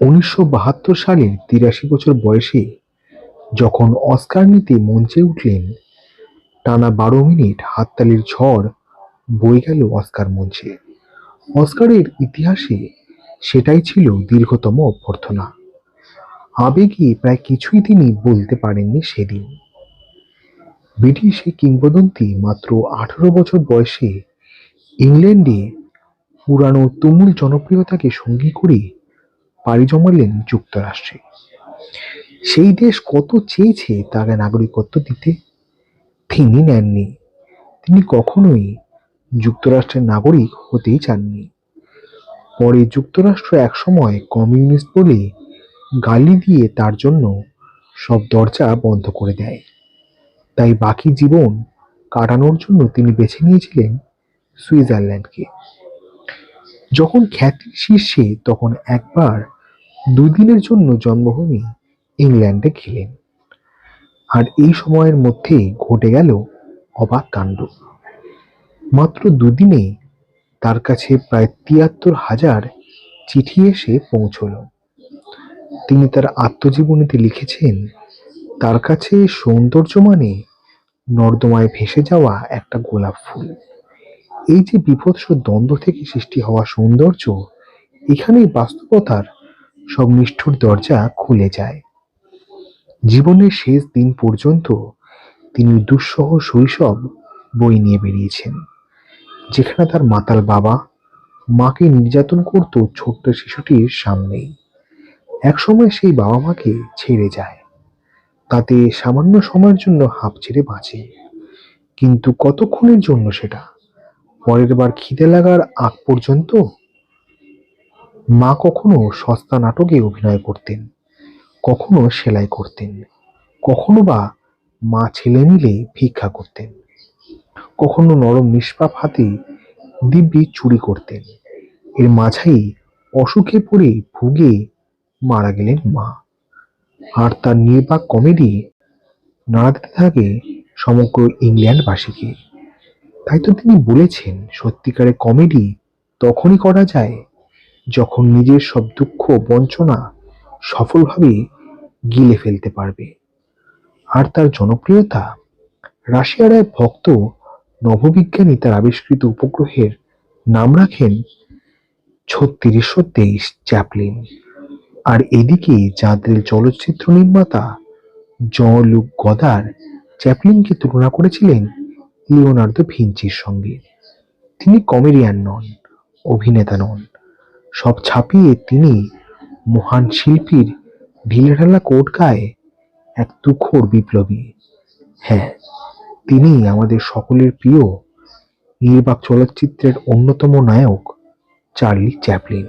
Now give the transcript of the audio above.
উনিশশো বাহাত্তর সালের তিরাশি বছর বয়সে যখন অস্কার নিতে মঞ্চে উঠলেন, টানা বারো মিনিট হাততালির ঝড় বয়ে গেল অস্কার মঞ্চে। অস্কারের ইতিহাসে সেটাই ছিল দীর্ঘতম অভ্যর্থনা। আবেগে প্রায় কিছুই তিনি বলতে পারেননি সেদিন। ব্রিটিশ কিংবদন্তি মাত্র আঠারো বছর বয়সে ইংল্যান্ডে পুরানো তুমুল জনপ্রিয়তাকে সঙ্গী করে পাড়ি জমালেন যুক্তরাষ্ট্রে। সেই দেশ কত চেয়েছে তাকে নাগরিকত্ব দিতে? তিনি নেননি। তিনি কখনোই যুক্তরাষ্ট্রের নাগরিক হতেই চাননি। পরে যুক্তরাষ্ট্র একসময় কমিউনিস্ট বলে গালি দিয়ে তার জন্য সব দরজা বন্ধ করে দেয়। তাই বাকি জীবন কাটানোর জন্য তিনি বেছে নিয়েছিলেন সুইজারল্যান্ডকে। যখন খ্যাতির শীর্ষে তখন একবার দুদিনের জন্য জন্মভূমি ইংল্যান্ডে খেলেন। আর এই সময়ের মধ্যে ঘটে গেল অবাক কাণ্ড। মাত্র দুদিনে তার কাছে প্রায় তিয়াত্তর হাজার চিঠি এসে পৌঁছল। তিনি তার আত্মজীবনীতে লিখেছেন, তার কাছে সৌন্দর্য মানে নর্দমায় ভেসে যাওয়া একটা গোলাপ ফুল। এই যে বিভৎস দ্বন্দ্ব থেকে সৃষ্টি হওয়া সৌন্দর্য, এখানেই বাস্তবতার সব নিষ্ঠুর দরজা খুলে যায়। জীবনের শেষ দিন পর্যন্ত তিনি দুঃসহ শৈশব বই নিয়ে বেরিয়েছেন, যেখানে তার মাতাল বাবা মাকে নির্যাতন করত ছোট্ট শিশুটির সামনেই। একসময় সেই বাবা মাকে ছেড়ে যায়। তাতে সামান্য সময়ের জন্য হাঁপ ছেড়ে বাঁচে। কিন্তু কতক্ষণের জন্য সেটা? পরের বার খিদে লাগার আগ পর্যন্ত মা কখনো সস্তা নাটকে অভিনয় করতেন, কখনো সেলাই করতেন, কখনো বা মা ছেলে মিলে ভিক্ষা করতেন, কখনো নরম নিষ্পাপ হাতে দিব্যি চুরি করতেন। এর মাঝেই অসুখে পড়ে ভুগে মারা গেলেন মা। আর তার নির্বাক কমেডি নাড়াতে থাকে সমগ্র ইংল্যান্ডবাসীকে। তাই তো তিনি বলেছেন, সত্যিকারের কমেডি তখনই করা যায় যখন নিজের সব দুঃখ বঞ্চনা সফলভাবে গিলে ফেলতে পারবে। আর তার জনপ্রিয়তা রাশিয়ার এক ভক্ত, নববিজ্ঞানী তার আবিষ্কৃত উপগ্রহের নাম রাখেন ছত্রিশশো তেইশ চ্যাপলিন। আর এদিকে যাদের চলচ্চিত্র নির্মাতা জ লুক গদার চ্যাপলিনকে তুলনা করেছিলেন লিওনার্দো ভিঞ্চির সঙ্গে। তিনি কমেডিয়ান নন, অভিনেতা নন। সব ছাপিয়ে তিনি মহান শিল্পীর ঢিলেঢালা কোট গায়ে এক তুখোর বিপ্লবী। হ্যাঁ তিনি আমাদের সকলের প্রিয় নির্বাক চলচ্চিত্রের অন্যতম নায়ক, চার্লি চ্যাপলিন।